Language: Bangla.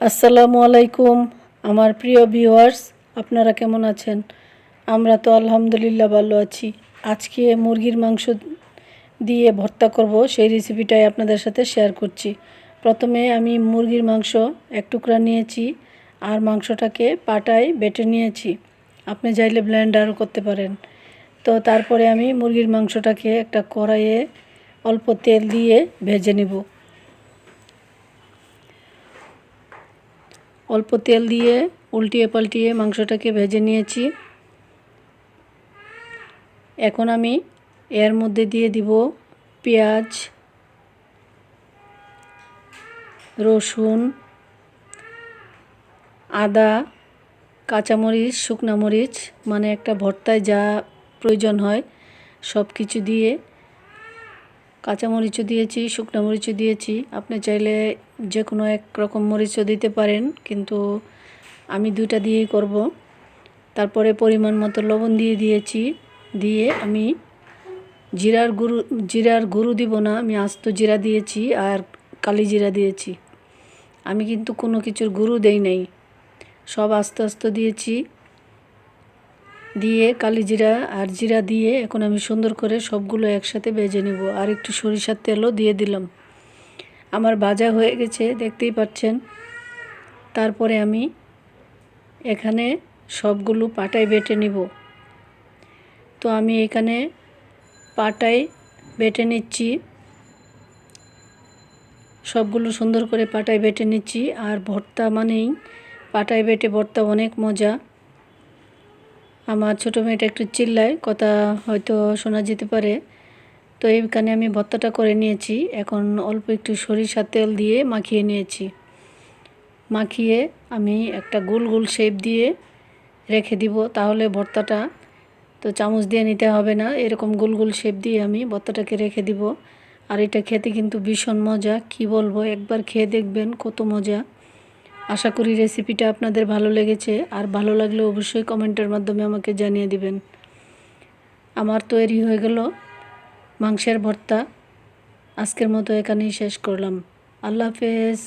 আসসালামু আলাইকুম, আমার প্রিয় ভিউয়ার্স আপনারা কেমন আছেন? আমরা তো আলহামদুলিল্লাহ ভালো আছি। আজকে মুরগির মাংস দিয়ে ভর্তা করব, সেই রেসিপিটাই আপনাদের সাথে শেয়ার করছি। প্রথমে আমি মুরগির মাংস এক টুকরা নিয়েছি আর মাংসটাকে পাটায় বেটে নিয়েছি। আপনি চাইলে ব্লেন্ডারও করতে পারেন। তো তারপরে আমি মুরগির মাংসটাকে একটা কড়াইয়ে অল্প তেল দিয়ে ভেজে নিব। অল্প তেল দিয়ে উল্টিয়ে পাল্টিয়ে মাংসটাকে ভেজে নিয়েছি। এখন আমি এর মধ্যে দিয়ে দিব পেঁয়াজ, রসুন, আদা, কাঁচামরিচ, শুকনা মরিচ মানে একটা ভর্তায় যা প্রয়োজন হয় সব কিছু দিয়ে কাঁচামরিচও দিয়েছি, শুকনো মরিচও দিয়েছি। আপনি চাইলে যে কোনো এক রকম মরিচও দিতে পারেন, কিন্তু আমি দুইটা দিয়েই করব। তারপরে পরিমাণ মতো লবণ দিয়ে দিয়েছি, দিয়ে আমি জিরার গুরু জিরার গুরু দিব না, আমি আস্ত জিরা দিয়েছি আর কালি জিরা দিয়েছি। আমি কিন্তু কোনো কিছুর গুরু দেই নাই। সব আস্তে আস্তে দিয়েছি, দিয়ে কালি জিরা আর জিরা দিয়ে এখন আমি সুন্দর করে সবগুলো একসাথে বেজে নেব। আর একটু সরিষার তেলও দিয়ে দিলাম। আমার ভাজা হয়ে গেছে, দেখতেই পাচ্ছেন। তারপরে আমি এখানে সবগুলো পাটায় বেটে নিব। তো আমি এখানে পাটায় বেটে নিচ্ছি। সবগুলো সুন্দর করে পাটায় বেটে নিচ্ছি। আর ভর্তা মানেই পাটায় বেটে ভর্তা অনেক মজা। আমার ছোটো মেয়েটা একটু চিল্লায়, কথা হয়তো শোনা যেতে পারে। তো এইখানে আমি ভর্তাটা করে নিয়েছি। এখন অল্প একটু সরিষার তেল দিয়ে মাখিয়ে নিয়েছি। মাখিয়ে আমি একটা গোল গোল শেপ দিয়ে রেখে দিব, তাহলে ভর্তাটা তো চামচ দিয়ে নিতে হবে না। এরকম গোল গোল শেপ দিয়ে আমি ভর্তাটাকে রেখে দিব। আর এটা খেতে কিন্তু ভীষণ মজা, কি বলব? একবার খেয়ে দেখবেন কত মজা। আশা করি রেসিপিটা আপনাদের ভালো লেগেছে। আর ভালো লাগলে অবশ্যই কমেন্টের মাধ্যমে আমাকে জানিয়ে দিবেন। আমার তৈরি হয়ে গেল। মাংসের ভর্তা। আজকের মতো এখানেই শেষ করলাম। আল্লাহ হাফেজ।